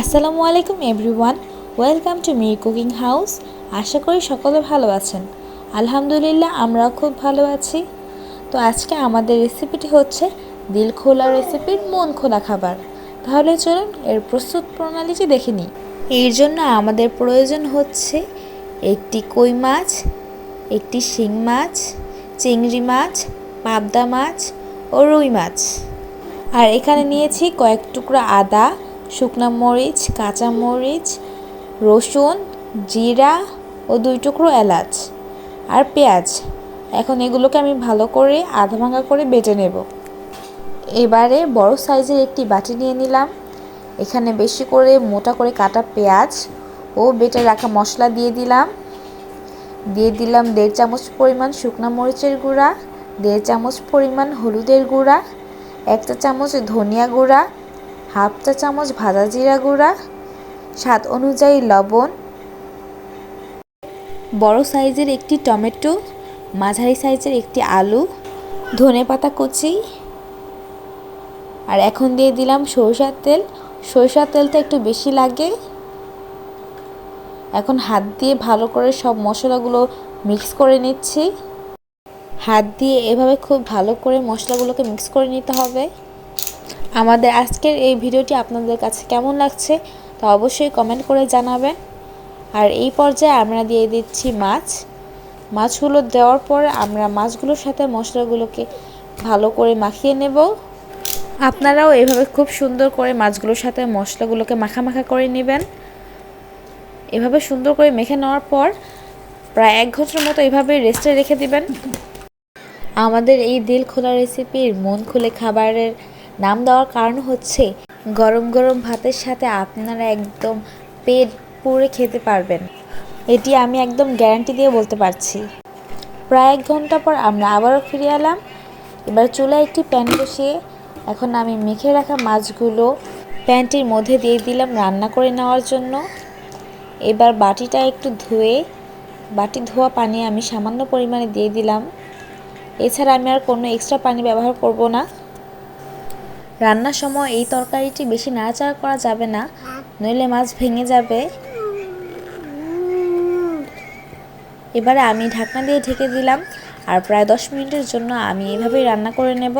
আসসালামু আলাইকুম everyone, welcome to me cooking house. আশা করি সকলে ভালো আছেন। আলহামদুলিল্লাহ, আমরাও খুব ভালো আছি। তো আজকে আমাদের রেসিপিটি হচ্ছে দিল খোলা রেসিপির মন খোলা খাবার। তাহলে চলুন এর প্রস্তুত প্রণালীটি দেখে নিই। এর জন্য আমাদের প্রয়োজন হচ্ছে একটি কই মাছ, একটি শিং মাছ, চিংড়ি মাছ, পাবদা মাছ ও রুই মাছ। আর এখানে নিয়েছি কয়েক টুকরা আদা শুকনা মরিচ, কাঁচা মরিচ, রসুন, জিরা ও দুই টুকরো এলাচ আর পেঁয়াজ। এখন এগুলোকে আমি ভালো করে আধা ভাঙা করে বেটে নেব। এবারে বড় সাইজের একটি বাটি নিয়ে নিলাম। এখানে বেশি করে মোটা করে কাটা পেঁয়াজ ও বেটে রাখা মশলা দিয়ে দিলাম। দিয়ে দিলাম দেড় চামচ পরিমাণ শুকনা মরিচের গুঁড়া, দেড় চামচ পরিমাণ হলুদের গুঁড়া এক চা চামচ ধনিয়া গুঁড়া হাফ চা চামচ ভাজা জিরা গুঁড়া, স্বাদ অনুযায়ী লবণ, বড় সাইজের একটি টমেটো, মাঝারি সাইজের একটি আলু, ধনে পাতা কুচি, আর এখন দিয়ে দিলাম সরষার তেল। সরষার তেলটা একটু বেশি লাগে। এখন হাত দিয়ে ভালো করে সব মশলাগুলো মিক্স করে নিচ্ছি। হাত দিয়ে এভাবে খুব ভালো করে মশলাগুলোকে মিক্স করে নিতে হবে। আমাদের আজকের এই ভিডিওটি আপনাদের কাছে কেমন লাগছে তা অবশ্যই কমেন্ট করে জানাবেন। আর এই পর্যায়ে আমরা দিয়ে দিচ্ছি মাছ। মাছগুলো দেওয়ার পর আমরা মাছগুলোর সাথে মশলাগুলোকে ভালো করে মাখিয়ে নেব। আপনারাও এভাবে খুব সুন্দর করে মাছগুলোর সাথে মশলাগুলোকে মাখা করে নেবেন। এভাবে সুন্দর করে মেখে নেওয়ার পর প্রায় এক ঘণ্টার মতো এভাবে রেস্টে রেখে দিবেন। আমাদের এই দিল খোলা রেসিপির মন খুলে খাবারের নাম দেওয়ার কারণ হচ্ছে গরম গরম ভাতের সাথে আপনারা একদম পেট পুরে খেতে পারবেন। এটি আমি একদম গ্যারান্টি দিয়ে বলতে পারছি। প্রায় এক ঘণ্টা পর আমরা আবারও ফিরে এলাম। এবার চুলায় একটি প্যান বসিয়ে এখন আমি মেখে রাখা মাছগুলো প্যানটির মধ্যে দিয়ে দিলাম রান্না করে নেওয়ার জন্য। এবার বাটিটা একটু ধুয়ে, বাটি ধোয়া পানি আমি সামান্য পরিমাণে দিয়ে দিলাম। এছাড়া আমি আর কোনো এক্সট্রা পানি ব্যবহার করব না। রান্নার সময় এই তরকারিটি বেশি নাড়াচাড়া করা যাবে না, নইলে মাছ ভেঙে যাবে। এবারে আমি ঢাকনা দিয়ে ঢেকে দিলাম, আর প্রায় দশ মিনিটের জন্য আমি এভাবেই রান্না করে নেব।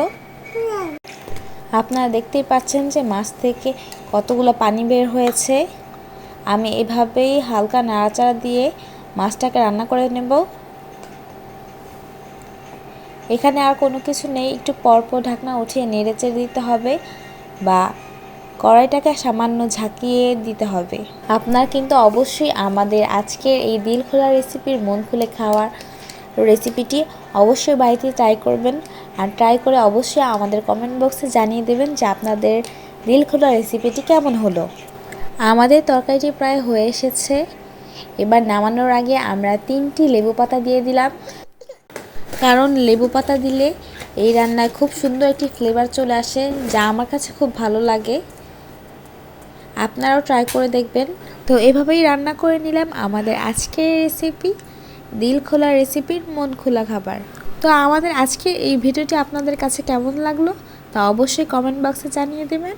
আপনারা দেখতেই পাচ্ছেন যে মাছ থেকে কতগুলো পানি বের হয়েছে। আমি এভাবেই হালকা নাড়াচাড়া দিয়ে মাছটাকে রান্না করে নেব। এখানে আর কোনো কিছু নেই। একটু পরপর ঢাকনা উঠিয়ে নেড়ে চেড়ে দিতে হবে বা কড়াইটাকে সামান্য ঝাঁকিয়ে দিতে হবে। আপনার কিন্তু অবশ্যই আমাদের আজকের এই দিল খোলা রেসিপির মন খুলে খাওয়ার রেসিপিটি অবশ্যই বাড়িতে ট্রাই করবেন। আর ট্রাই করে অবশ্যই আমাদের কমেন্ট বক্সে জানিয়ে দেবেন যে আপনাদের দিল খোলা রেসিপিটি কেমন হলো। আমাদের তরকারিটি প্রায় হয়ে এসেছে। এবার নামানোর আগে আমরা তিনটি লেবু পাতা দিয়ে দিলাম। কারণ লেবু পাতা দিলে এই রান্নায় খুব সুন্দর একটি ফ্লেভার চলে আসে, যা আমার কাছে খুব ভালো লাগে। আপনারাও ট্রাই করে দেখবেন। তো এভাবেই রান্না করে নিলাম আমাদের আজকের রেসিপি দিল খোলা রেসিপির মন খোলা খাবার। তো আমাদের আজকে এই ভিডিওটি আপনাদের কাছে কেমন লাগল তা অবশ্যই কমেন্ট বক্সে জানিয়ে দেবেন।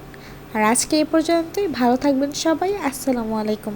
আর আজকে এই পর্যন্তই, ভালো থাকবেন সবাই, আসসালামু আলাইকুম।